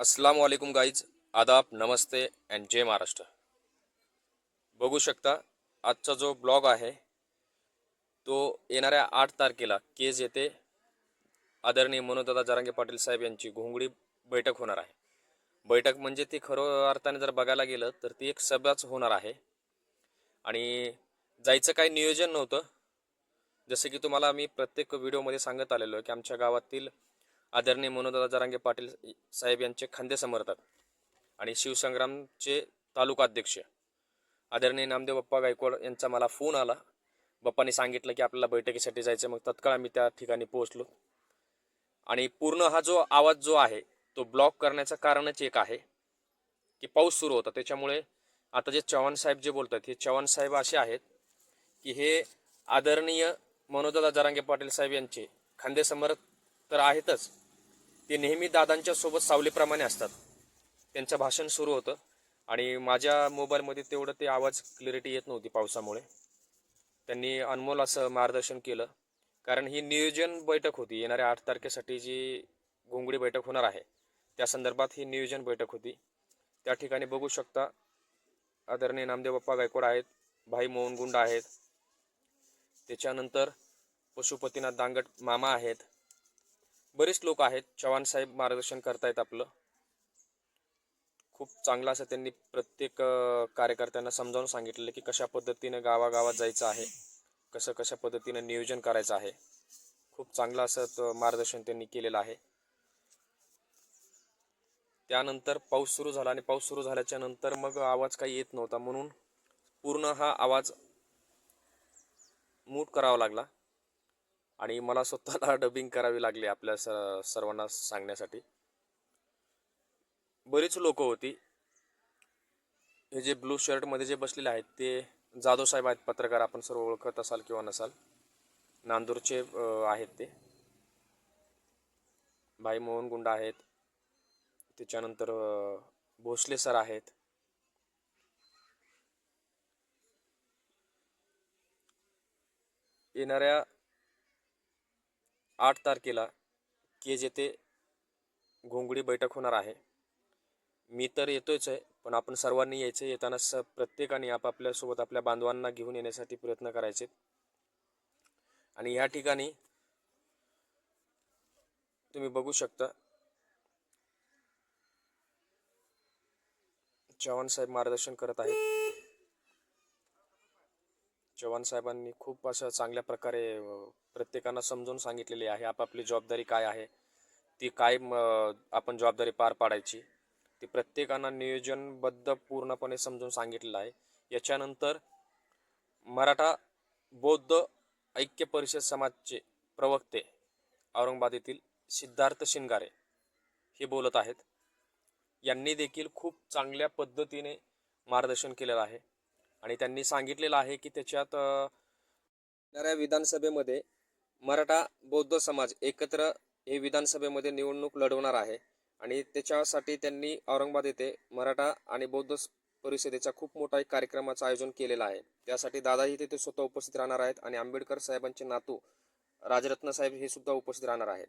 अस्सलाम वालेकुम गाईज आदाब नमस्ते अँड जय महाराष्ट्र. बघू शकता आजचा जो ब्लॉग आहे तो येणाऱ्या आठ तारखेला केज येथे आदरणीय मनोदादा जरांगे पाटील साहेब यांची घोंगडी बैठक होणार आहे. बैठक म्हणजे ती खरं अर्थाने जर बघायला गेलं तर ती एक सभाच होणार आहे. आणि जायचं काही नियोजन नव्हतं. जसं की तुम्हाला मी प्रत्येक व्हिडिओमध्ये सांगत आलेलो आहे की आमच्या गावातील आदरणीय मनोदादा जरांगे पाटील साहेब यांचे खांदे समर्थक आणि शिवसंग्रामचे तालुका अध्यक्ष. आदरणीय नामदेव बाप्पा गायकवाड यांचा मला फोन आला. बाप्पांनी सांगितलं की आपल्याला बैठकीसाठी जायचं मग तत्काळ आम्ही त्या ठिकाणी पोहोचलो. आणि पूर्ण हा जो आवाज जो आहे तो ब्लॉक करण्याचं कारणच एक आहे की पाऊस सुरू होता. त्याच्यामुळे आता जे चव्हाण साहेब जे बोलतात हे चव्हाण साहेब असे आहेत की हे आदरणीय मनोदादा जरांगे पाटील साहेब यांचे खांदे समर्थक तर आहेतच. ते नेहमी दादांच्या सोबत सावलीप्रमाणे असतात. त्यांचं भाषण सुरू होतं आणि माझ्या मोबाईलमध्ये तेवढं ते आवाज क्लिअरिटी येत नव्हती पावसामुळे. त्यांनी अनमोल असं मार्गदर्शन केलं. कारण ही नियोजन बैठक होती. येणाऱ्या आठ तारखेसाठी जी घोंगडी बैठक होणार आहे त्या संदर्भात ही नियोजन बैठक होती. त्या ठिकाणी बघू शकता आदरणीय नामदेव बाप्पा गायकवाड आहेत भाई मोहन गुंड आहेत. त्याच्यानंतर पशुपतीनाथ दांगट मामा आहेत. बरेच लोक आहेत चव्हाण साहेब मार्गदर्शन करतायत आपलं. खूप चांगलं असं त्यांनी प्रत्येक कार्यकर्त्यांना समजावून सांगितलेलं की कशा पद्धतीनं गावागावात जायचं आहे कसं कशा पद्धतीनं नियोजन करायचं आहे. खूप चांगलं असं मार्गदर्शन त्यांनी केलेलं आहे. त्यानंतर पाऊस सुरू झाला आणि पाऊस सुरू झाल्याच्यानंतर मग आवाज काही येत नव्हता म्हणून पूर्ण हा आवाज मूट करावा लागला. आणि मला स्वतःला डबिंग करावी लागली आपल्या स सर्वांना सांगण्यासाठी. बरीच लोक होती. हे जे ब्लू शर्टमध्ये जे बसलेले आहेत ते जाधव साहेब आहेत पत्रकार आपण सर्व ओळखत असाल किंवा नसाल. नांदूरचे आहेत ते. भाई मोहन गुंड आहेत. त्याच्यानंतर भोसले सर आहेत. येणाऱ्या आठ तारखेला केज येथे घोंगडी बैठक होणार आहे. मी तर येतोच आहे पण आपण सर्वांनी यायचं येताना स प्रत्येकाने आपापल्यासोबत आपल्या बांधवांना घेऊन येण्यासाठी प्रयत्न करायचे. आणि या ठिकाणी तुम्ही बघू शकता चव्हाण साहेब मार्गदर्शन करत आहेत. चव्हाण साहेबांनी खूप असं चांगल्या प्रकारे प्रत्येकांना समजून सांगितलेली आहे आपापली जबाबदारी काय आहे ती काय म, आपण जबाबदारी पार पाडायची ती प्रत्येकांना नियोजनबद्ध पूर्णपणे समजून सांगितलेलं आहे. याच्यानंतर मराठा बौद्ध ऐक्य परिषद समाजचे प्रवक्ते औरंगाबाद येथील सिद्धार्थ शिंगारे हे बोलत आहेत. यांनी देखील खूप चांगल्या पद्धतीने मार्गदर्शन केलेलं आहे. आणि त्यांनी सांगितलेलं आहे की त्याच्यात येणाऱ्या विधानसभेमध्ये मराठा बौद्ध समाज एकत्र हे विधानसभेमध्ये निवडणूक लढवणार आहे. आणि त्याच्यासाठी त्यांनी औरंगाबाद येथे मराठा आणि बौद्ध परिषदेचा खूप मोठा एक कार्यक्रमाचं आयोजन केलेलं आहे. त्यासाठी दादाही तिथे स्वतः उपस्थित राहणार आहेत आणि आंबेडकर साहेबांचे नातू राजरत्न साहेब हे सुद्धा उपस्थित राहणार आहेत.